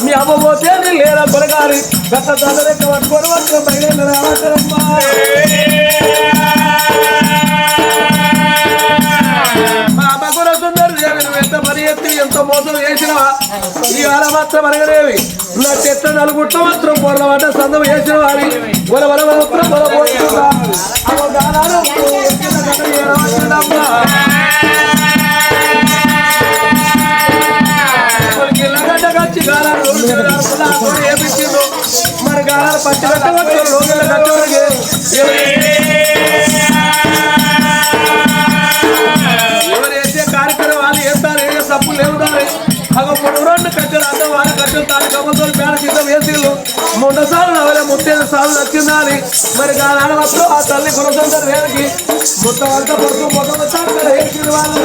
మీ అమ్మ పోతే నేను లేదా కొరగాలి గత తలరెక్క పట్టుకొని వచ్చి మా అమ్మ కూడా సుందరు నువ్వు ఎంత పని ఎత్తి ఎంత మోసం చేసినవా? ఈ ఆల మాత్రం అడగలేవి. నా చెత్త నలుగుట్ల మాత్రం పొరల పడ్డ సందం చేసిన వారి పోతున్నా గానాలు గాలాలు రోడ్డు మీద ఏమిచ్చిండ్రు? మరి గాలాలు పచ్చి కట్టవచ్చు రోజుల కట్టవరికి ఎవరు వేసే కార్యక్రమం వాళ్ళు వేస్తారు ఏ తప్పు అగ మూడు రెండు కట్టెలు అంత వాళ్ళ తాను కమ్మతో పేడ సిద్ధం వేసిళ్ళు మూడు సార్లు నవలే సార్లు నచ్చిందని. మరి గానాడ మాత్రం ఆ తల్లి గుణసందరు వేలకి మొత్తం అంతా పడుతూ మొత్తం సార్లు వేసిన వాళ్ళు.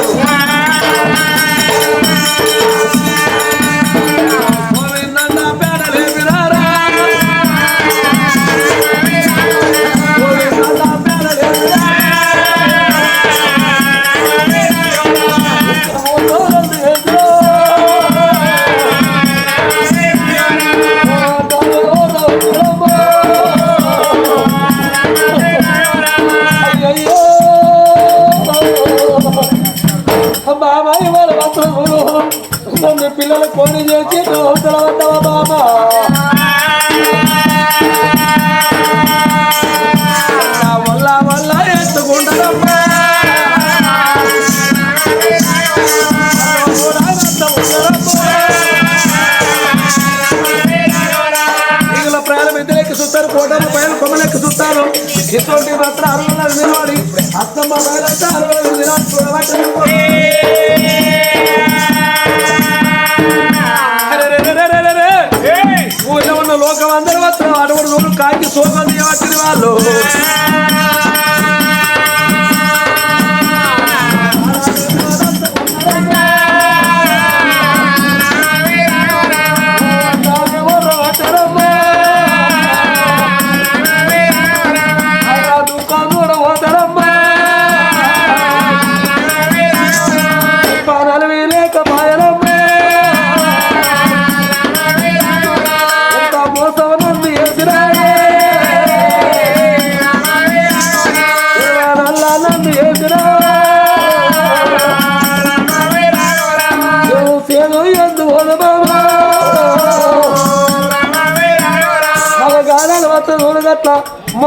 కోటల పైన కొమ్మలెక్కి చూస్తారు. ఇటువంటి మాత్రం అరవై నిలబడి అత్తమ్మ బయలంటే అరవై దినాలు చూడబట్టి ఉన్న లోకం అందరూ వస్తారు అటువంటి కాకి సోకం తీయవచ్చిన వాళ్ళు.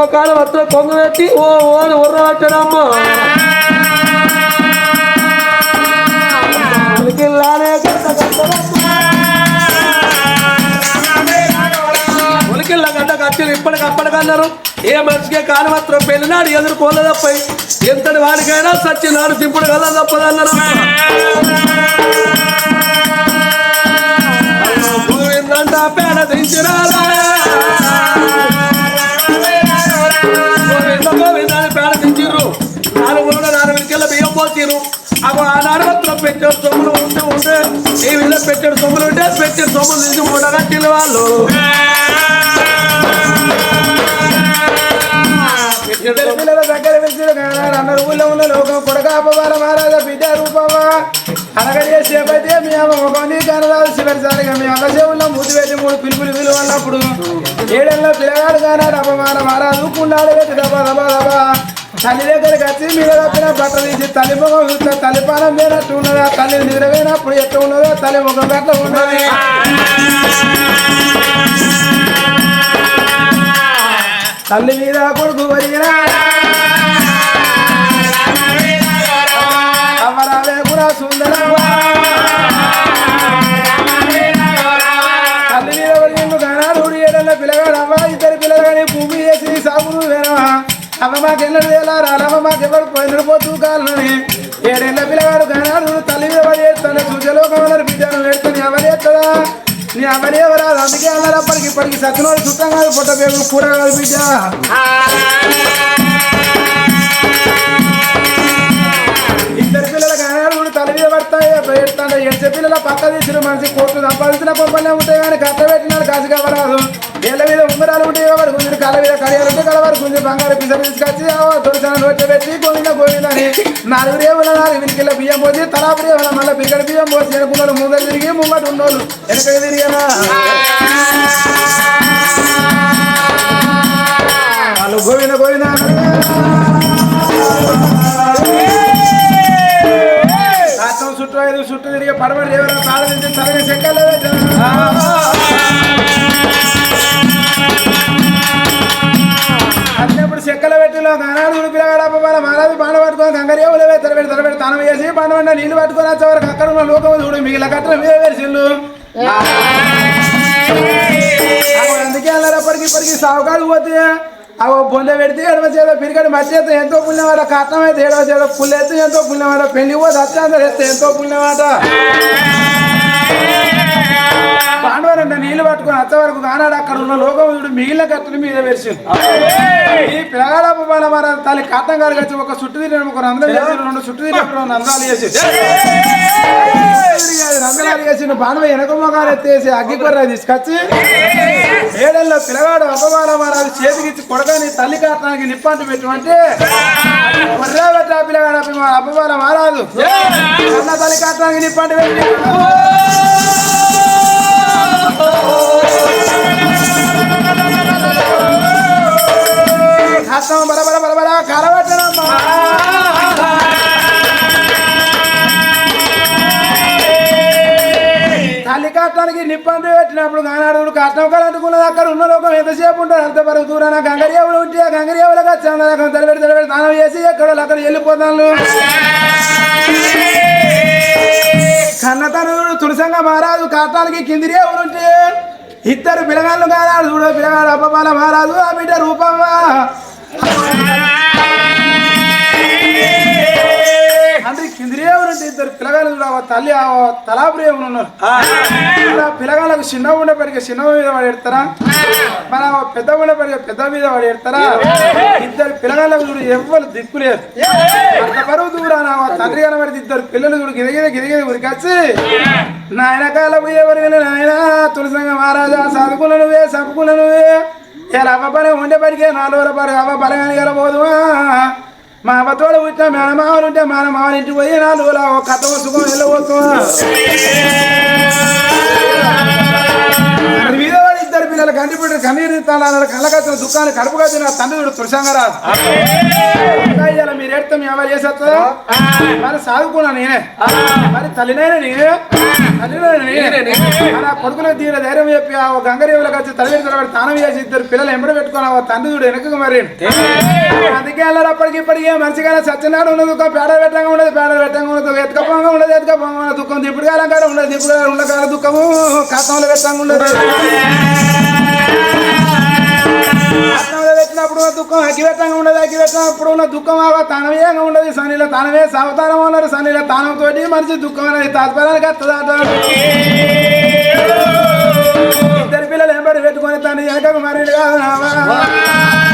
మొక్కలు మాత్రం కొంగ పెట్టి ఓ ఓ అని ఉలికిల్లానే గంట ఉలికిల్ల గంట కట్టిన ఇప్పటికప్పటికన్నారు ఏ మనిషికే కాని మాత్రం పెళ్ళినాడు ఎదుర్కోలేదప్పై. ఎంతటి వాడికైనా సచ్చినాడు సింపుడు కదా తప్పదన్నారు. గోవిందంట పేడ దించిరాలా నాలుగు కూడా నాలుగు విడికెళ్ళ బియ్యం పోతిరు అవి ఆనాడు మాత్రం పెట్టాడు సొమ్ములు ఉంటే ఉంటే ఈ విధంగా పెట్టాడు సొమ్ములు ఉంటే పెట్టాడు సొమ్ములు తీసి మూడగట్టిన వాళ్ళు. పిల్లల దగ్గర అన్న ఊళ్ళో ఉన్న లోకం కొడక అపవార మహారాజా బిడ్డ రూపమా? అనగడిగే సేపైతే మీ అమ్మ ముఖం నీ కనరాదు. చివరిసారిగా మీ అమ్మ మూతి పెట్టి మూడు పిలుపులు విలువ అన్నప్పుడు ఏడేళ్ళ పిల్లగాడు కానాడు. అపమాన మహారాజు కుండాలు పెట్టి దబా దబా దబా. తల్లి దగ్గరికి వచ్చి మీద తప్పిన బట్ట తీసి తల్లి ముఖం చూస్తే తల్లి పానం లేనట్టు ఉన్నదా. తల్లి నిద్రపోయినప్పుడు ఎట్లా ఉన్నదో తల్లి ముఖం గట్ల ఉన్నది. తల్లి మీద కొడుకు వరిగినా అమరావే కూడా సుందర మాకెన్నడు వేలారా అమ్మ మాకెవరు పోయినడు పోతూ కాలని ఏడేళ్ళ పిల్లగాడు కానాడు తల్లి మీద వరి సూచలోకమన్నారు బిడ్డను పెడుతుంది ఎవరు ఎత్తదా నీ ఎవరు ఎవరాదు అందుకే అన్నారు అప్పటికి ఇప్పటికి సత్యనోడు చుట్టం కాదు పుట్ట పేరు కూర కాదు బిడ్డ ఇద్దరు పిల్లలు కానాడు తల మీద పడతాయి పిల్లల పక్క తీసిన మనిషి కోట్లు సంపాదించిన పంపలే ఉంటాయి కానీ కట్ట పెట్టినాడు కాసుగా పడదు ఏళ్ళ మీద ఉంగరాలు ఉంటాయి ఎవరు కాళ్ళ మీద కడియాలంటే కలవారు కొంచెం బంగారు పిసరు తీసుకొచ్చి తొలిసిన నోట్లో పెట్టి గోవింద గోవిందని నాలుగు రేవుల నాలుగు వెనుకల బియ్యం పోసి తలాపు రేవుల మళ్ళీ పిక్కడ బియ్యం పోసి వెనుకున్నారు ముందర తిరిగి ముంగట ఉన్నోళ్ళు. వెనక తిరిగినా? వాళ్ళు గోవింద గోవింద చుట్టూ ఐదు చుట్టూ తిరిగి పడమని ఎవరైనా తాళ నుంచి తలగా చెక్కలు చెక్కలు పెట్టిలో గానాడు పిల్లగాడ మన మహారాజు బాణ పట్టుకొని గంగరేవులు తలబెట్టి తలబెట్టి తనం వేసి పండవండ నీళ్ళు పట్టుకొని వచ్చే వరకు అక్కడ ఉన్న లోకం చూడు మిగిలిన కట్టడం వేసిళ్ళు అందుకే అన్నారు అప్పటికి ఇప్పటికి సావుకాడు పోతే అవి బొంద పెడితే ఎడమ చేత పిరిగడి మధ్య చేత ఎంతో పుణ్యమాట కట్నం అయితే ఎడమ చేత పుల్లు ఎత్తే ఎంతో పుణ్యమాట పెళ్ళి పోతే అత్యంత ఎంతో పుణ్యమాట పాండవరంట నీళ్ళు పట్టుకుని అత్త వరకు కానాడు అక్కడ ఉన్న లోకముడు మిగిలిన కట్టల మీద వేసి ఈ పిల్లగాడప్ప బాల మన తల్లి కట్టం గారు వచ్చి ఒక చుట్టు తిరిగిన ఒక రంధ్రం చేసి రెండు చుట్టు తిరిగిన రెండు రంధ్రాలు చేసి. రంధ్రాలు చేసి బాణవ వెనక ఎత్తేసి అగ్గి తీసుకొచ్చి ఏడల్లో పిల్లగాడు అబ్బబాల చేతికిచ్చి కొడకని తల్లి కట్టడానికి నిప్పంటు పెట్టమంటే కొర్ర పిల్లగాడు అబ్బబాల మారాదు అన్న తల్లి కట్టడానికి నిప్పంటు పెట్టి. కష్టం బరబర బరబర కరవట్టనమ్మా కట్టడానికి కట్టానికి నిప్పండి పెట్టినప్పుడు గానాడు కట్నం కలంటుకున్నది అక్కడ ఉన్న లోకం ఎంతసేపు ఉంటారు అంత వరకు దూరాన గంగరేవులు ఉంటే ఆ గంగరేవులకు వచ్చాను తలబెడి తలబెడి దానం చేసి ఎక్కడ అక్కడ వెళ్ళిపోతాను కన్నతనుడు తులసంగా మహారాజు కట్టడానికి కింది రేవులు ఉంటే ఇద్దరు పిల్లగాళ్ళు కానాడు చూడు పిలగాడు అప్పపాల మహారాజు ఆ బిడ్డ రూపమ్మ. అంటే కింది రేవులు అంటే ఇద్దరు పిల్లగాళ్ళు ఆ తల్లి ఆ తలాపు రేవులు ఉన్నారు? పిల్లగాళ్ళకు చిన్న ఉండేపటికి చిన్న మీద వాడు ఎడతారా మన పెద్ద ఉండేపటికి పెద్ద మీద వాడు ఎడతారా ఇద్దరు పిల్లగాళ్ళకు చూడు ఎవ్వరు దిక్కు లేదు అంత బరువు దూరాన ఆ తండ్రి కనబడితే ఇద్దరు పిల్లలు చూడు గిదగిద గిదగిద ఉరికొచ్చి నాయన కాలం ఎవరు నాయన తులసంగ మహారాజా చదువుకున్న నువ్వే చదువుకున్న నువ్వే. ఇలా అవ్వ పని ఉండేపటికే నాలుగు రోజుల పని అవ్వ బలగాని గెలబోదువా మా అవ్వతోడు పుట్టిన మేనమావలు ఉంటే మేనమావలు ఇంటికి పోయి నాలుగు రోజులు ఒక కథ వస్తుకొని వెళ్ళబోతున్నా ఇద్దరు పిల్లలు కంటి పెట్టి కన్నీరు తాడు కళ్ళకత్తిన దుఃఖాన్ని కడుపు కత్తిన తండ్రి తులసంగరాజు మీరు ఏడితే అమ్మాయి చేసేస్తుందా మరి సాదుకున్నా నేనే. మరి తల్లినైనా నేనే. తల్లినైనా కొడుకులకు తీర ధైర్యం చెప్పి ఆ గంగరేవులకు వచ్చి తల్లి తలబడి తానం చేసి ఇద్దరు పిల్లలు ఎంబడి పెట్టుకుని ఆ తండ్రి చూడు వెనకకు మరి. అందుకే అల్లరు అప్పటికి ఇప్పటికే మనిషిగా సత్యనాడు ఉన్న దుఃఖం పేడ పెట్టంగా ఉండదు పేడ పెట్టంగా ఉండదు ఎత్తుకపోంగా ఉండదు ఎత్తుకపోంగా దుఃఖం దిప్పుడు కాలం కాడ ఉండదు దిప్పుడు కాలం ఉండకాల దుఃఖము కథంలో పెట్టంగా ఉండదు. పెట్టినప్పుడు ఉన్న దుఃఖం అగ్గి ఉండదు అగ్గి ఉన్న దుఃఖం ఆ తనవేయంగా ఉండదు. సనిలో తనవే సవతారం ఉన్నారు సనిలో తానంతో మనిషి దుఃఖం అనేది తాత్పర్యానికి వస్తుందట ఇద్దరు పిల్లలు ఎంబడి పెట్టుకొని తను వెనకకు మరి కాదు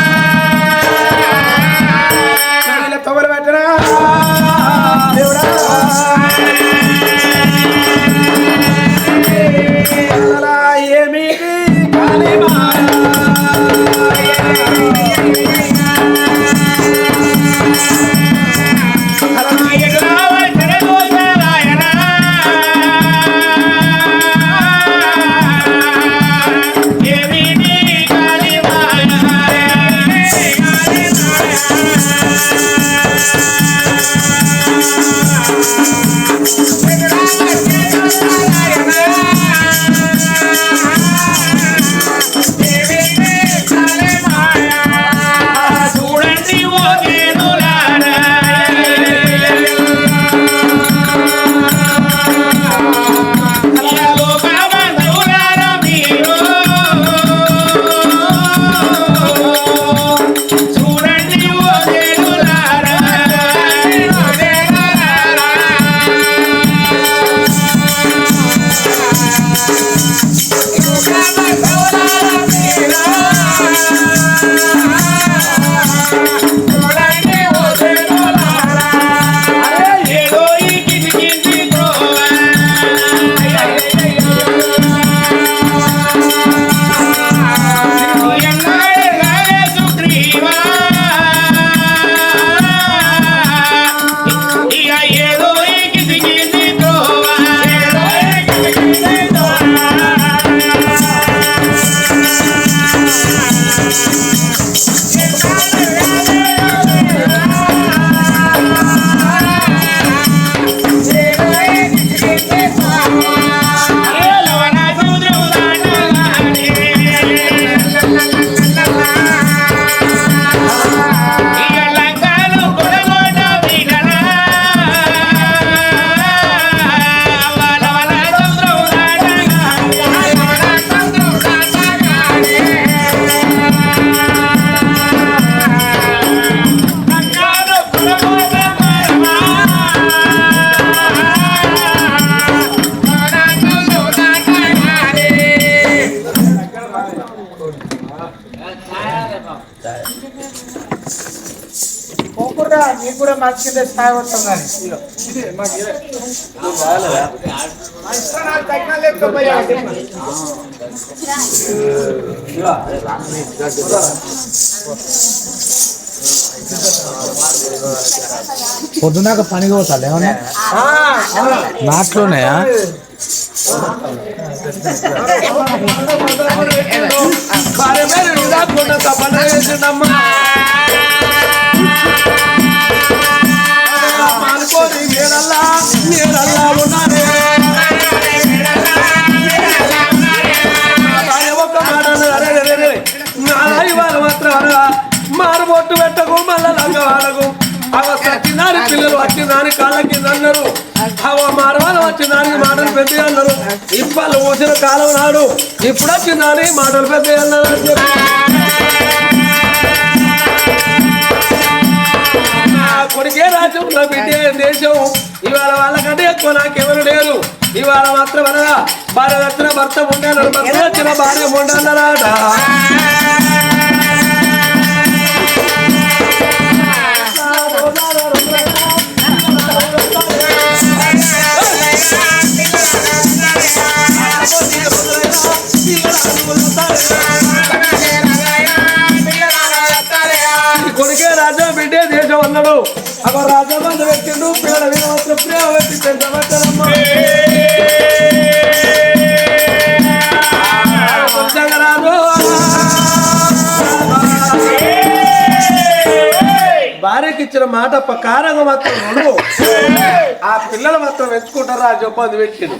నీకు కూడా మంచి కింద స్థాయి వస్తాం కానీ పొద్దున్నాక పనికి పోతాడు ఏమన్నా? నాట్లోనే వేసిండమ్మా ఇప్పలు కాలం నాడు ఇప్పుడు వచ్చిందని మాటలు పెద్ద కొడుకే రాజ్యం నా బిడ్డే దేశం. ఇవాళ వాళ్ళకంటే ఎక్కువ నాకెవరు లేరు. ఇవాళ మాత్రం అనగా భార్య వచ్చిన భర్త ఉండాలి భర్త వచ్చిన భార్య ఉండాలన్నారా కొడుకే రాజా బిడ్డే దేశం అన్నాడు అవ రాజా బంధు పెట్టిండు పిల్లల మీద మాత్రం ప్రేమ పెట్టి పెద్ద పెట్టాలమ్మా ఇచ్చిన మాట ప్రకారంగా మాత్రం. ఆ పిల్లలు మాత్రం ఎంచుకుంటారా అని చెప్పి పెట్టిండు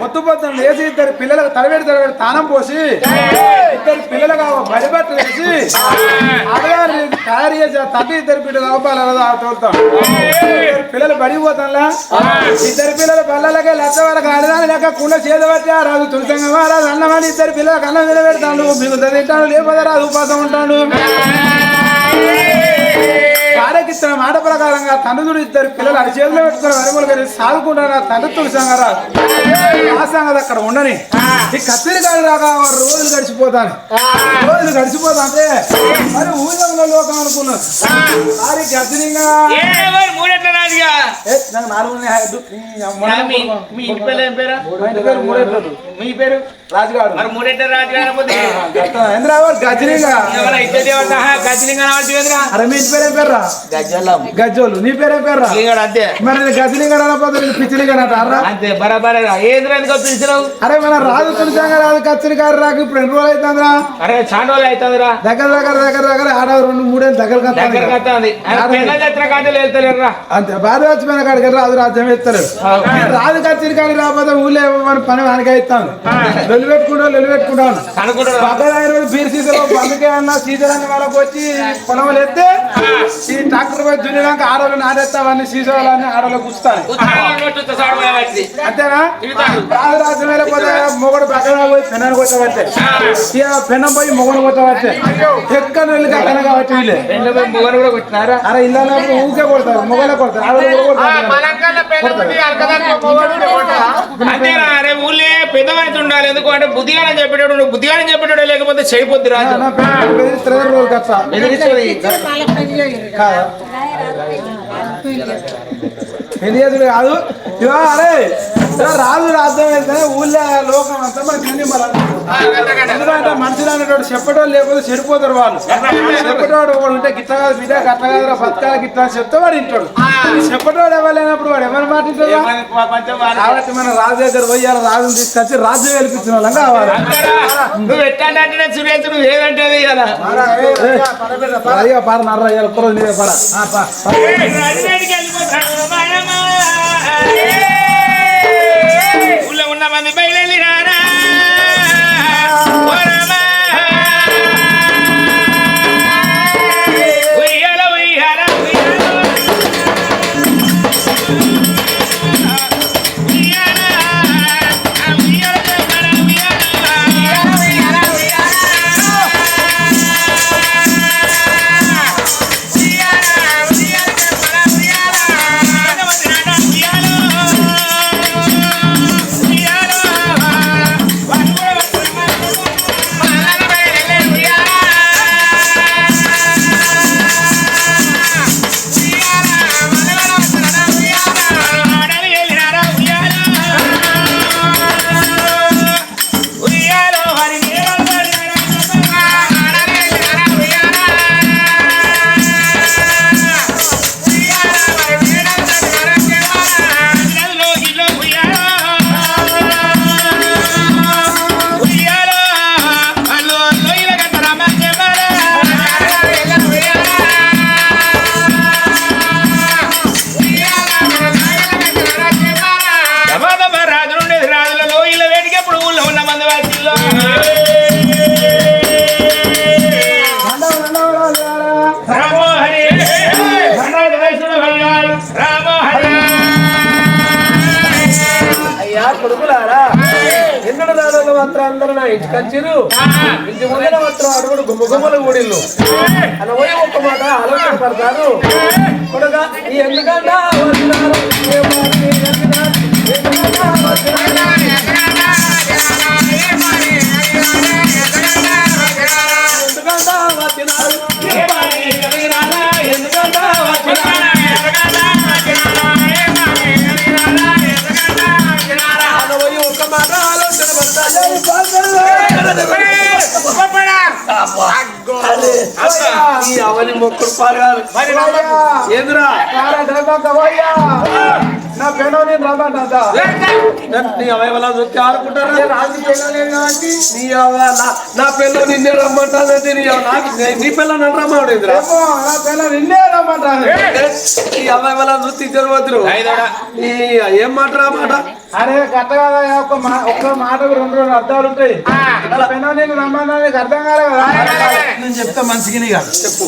పొద్దు పొద్దున లేచి ఇద్దరు పిల్లలకు తలవేడి తలవేడి తానం పోసి ఇద్దరు పిల్లలకు బడిబట్ట వేసి అడగారు తయారు చేసి ఆ తండ్రి ఇద్దరు బిడ్డలు అవపాలి ఆ తోలుతాం. ఇద్దరు పిల్లలు బడికి పోతాంలా ఇద్దరు పిల్లలు బల్లలకే లచ్చ వరకు ఆడదాని లేక కుండ చేదబట్టి ఆ రాజు తులసంగా రాజు అన్నమని ఇద్దరు పిల్లలకు అన్నం నిలబెడతాడు మీకు తింటాడు లేకపోతే రాజు ఉపాసం ఉంటాడు. ప్రకారంగా తండ్రుడు ఇద్దరు పిల్లలు అడి చేతిలో పెట్టుకుని వెనుకలు కలిసి సాగుకుంటారు తండ్రి తులసంగా రాదు ఆ సంగతి అక్కడ ఉండని. ఈ కత్తిరి కాడు రాక రోజులు గడిచిపోతాను. రోజులు గడిచిపోతా అంటే మరి ఊళ్ళో లోకం రాజుగా ఏ, నాకు నాలుగు మీ పేరు. మీ పేరు? రాజుగాడు. మరి మూడెట్ల రాజుగా అనకపోతే హైదరాబాద్ గజనీగా ఎవరు ఇద్దరు దేవత గజలింగా రావట్లేదురా అరే మీ పేరు పేర్రా? గజ్జోలు నీ పేరు పేర్రా? అంతే. మరి అనకపోతే నేను పిచ్చిలిగా అంటారా అంతే బరాబర్ పిలిచినావు? అరే మన రాజు తులసంగా రాజు కత్తిరి గారు రాక ఇప్పుడు ఎన్ని రోజులు అవుతుందిరా? అరే చాండోలు అవుతుందిరా. దగ్గర దగ్గర దగ్గర దగ్గర ఆడ రెండు మూడేళ్ళు దగ్గర దగ్గర వెళ్తలేరురా అంతే భార్య వచ్చిపోయిన కాడికి రాజు రాజ్యం ఎత్తారు రాజు కత్తిరి కాడికి రాకపోతే ఊళ్ళో మన పని వానికి అవుతాను లొల్లి పెట్టుకుంటా లొల్లి పెట్టుకుంటాను అనుకుంటారు పక్కన ఆయన బీర్ సీజన్ పండుగ అన్న సీజన్ అన్న వాళ్ళకి వచ్చి పొలం ఎత్తే ఈ ట్రాక్టర్ పోయి దున్నినాక ఆడవాళ్ళు నాడెత్తావన్నీ సీజన్లన్నీ ఆడవాళ్ళు కూర్చుతాను అంతేనా? రాజు రాజ్యం వెళ్ళిపోతే మొగడు పక్కన పోయి పెన్నాను కొట్టబట్టే ఇక పెన్నం పోయి మొగడు కొట్టబట్టే ఎక్కడ వెళ్ళి కక్కన కాబట్టి మొగలు కూడా కొట్టినారా? అరే ఇళ్ళలో ఊకే కొడతారు మొగలే కొడతారు ఆడవాళ్ళు కూడా కొడతారు పెద్దవాడితో ఉండాలి ఎందుకు అంటే బుద్ధిగానే చెప్పేటోడు నువ్వు బుద్ధిగానే చెప్పేటోడు లేకపోతే కట్ట బెదిరిస్తుంది కాదా? కాదు రాజు రాజ్యం వెళ్తే ఊళ్ళో లోకం అంతా మన ఎందుకంటే మనుషులు అనేటోడు చెప్పేటోడు లేకపోతే చెడిపోతారు వాళ్ళు. చెప్పేటోడు వాడు ఉంటే గిట్ట కాదు బిడ్డ గట్ల కాదురా బతకాలి గిట్ట అని చెప్తే వాడు ఇంటాడు చెప్పేటోడు ఎవరు లేనప్పుడు వాడు ఎవరు మాట వింటాడురా? కాబట్టి మన రాజు దగ్గర పోయాలి రాజుని తీసుకొచ్చి రాజ్యం వెలిపించిన వాళ్ళం కావాలి. నువ్వు ఎట్లా సురేష్ నువ్వు ఏదంటే కదా అయ్యా పార నర్ర ఒక్కరోజు నీవే పార. ఆ, పా. ఊళ్ళో మాత్రం అందరూ నా ఇంటికి వచ్చిర్రు. ఇంటి ముందర మాత్రం అడుగుడు గుమ్మ గుమ్మల కూడిల్లు అలా పోయి ఒక్క మాట ఆలోచన పడతారు. కొడుగా ఈ ఎందుకంటే అవని మొక్కుడు పాల్గారు ఏంద్రా నా పెనో నేను రమ్మంటా నీ అవయవలా చూస్తే ఆడుకుంటారా నీ నా- పిల్ల నిన్నే రమ్మంటానంటే నీ నీ పిల్ల నన్ను రమ్మడేంద్రా నా పెన నిన్నే రమ్మంటాను నీ అవయవలా చూస్తే ఇద్దరు వద్దురు ఏం మాట రా మాట? అరే గట్ట కదా ఒక్క మా ఒక్క మాటకు రెండు రెండు అర్థాలు ఉంటాయి. పెన నేను రమ్మన్నా నీకు అర్థం కాలే కదా. నేను చెప్తా మనిషికి నీకు చెప్పు.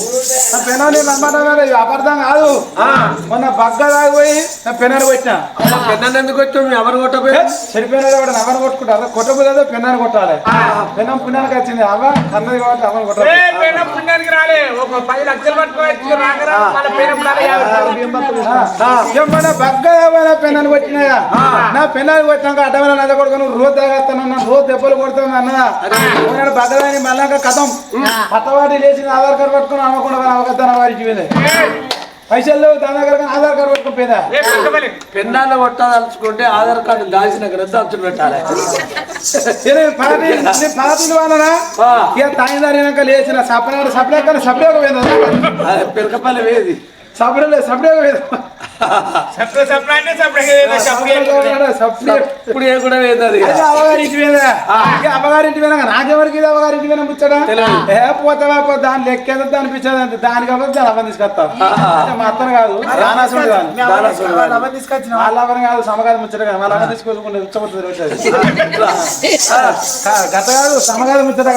నా పెన నేను రమ్మంటాను ఇది అపార్థం కాదు. ఆ, మొన్న బగ్గ దాగిపోయి నా పెనాన్ని కొట్టినా. పెన్నాన్ని ఎందుకు వచ్చావు ఎవరు కొట్టపోయి చెడిపోయినది కూడా నవ్వని కొట్టుకుంటారు? కొట్టబోదేదో పెన్నాన్ని కొట్టాలి. పెన్నం పుణ్యానికి వచ్చింది. అవ్వ అన్నది కాబట్టి అవ్వని కొట్టాలి పుణ్యానికి రాలే. ఒక పది లక్షలు పట్టుకోవచ్చు రాకరా మన ఏమన్నా బగ్గ పెన్నాన్ని కొట్టినాయా? నా పెన్నాన్ని కొట్టినాక అడ్డమైన నద కొడుకు నువ్వు రోజు తాగేస్తానన్నా రోజు దెబ్బలు కొడతాను అన్నదా ఉన్నాడు బగ్గదాని మళ్ళా కథం. పట్టవాటి లేచి ఆధార్ కార్డు పట్టుకుని అమ్మకుండా అవగతాన వారికి పోయింది పైసలు దాని దగ్గర ఆధార్ కార్డు పట్టుకుని పోయిందా పెన్నాన్ని కొట్టాదలుచుకుంటే ఆధార్ కార్డు దాల్చిన గ్రద్ద అంచు పెట్టాలి. పార్టీ పార్టీలు వాళ్ళనా. ఇక తాయి దారినాక లేచిన సపరేట్ సపరేట్ సపరేట్ పోయింది? అదే పిరకపల్లి వేది సపరేట్ సపరేట్ పోయింది? ఇప్పుడు ఏ కూడా వేది అది. అయితే అమ్మగారింటి మీద. అమ్మగారింటి మీద నాకెవరికి ఇది అమ్మగారింటి మీద ముచ్చడా. ఏ పోతావా పో దాని లెక్క ఎంత దాని పిచ్చది అంత దాని కాబట్టి దాని అవ్వని తీసుకొస్తావు. అంటే మా అత్తను కాదు రానాసుడు కాదు కాదు. వాళ్ళ అవ్వని కాదు సమగాది ముచ్చట కాదు. వాళ్ళ అవ్వ తీసుకొచ్చుకుంటే ఉచ్చబోతుంది రోజు గత కాదు సమగాది ముచ్చట.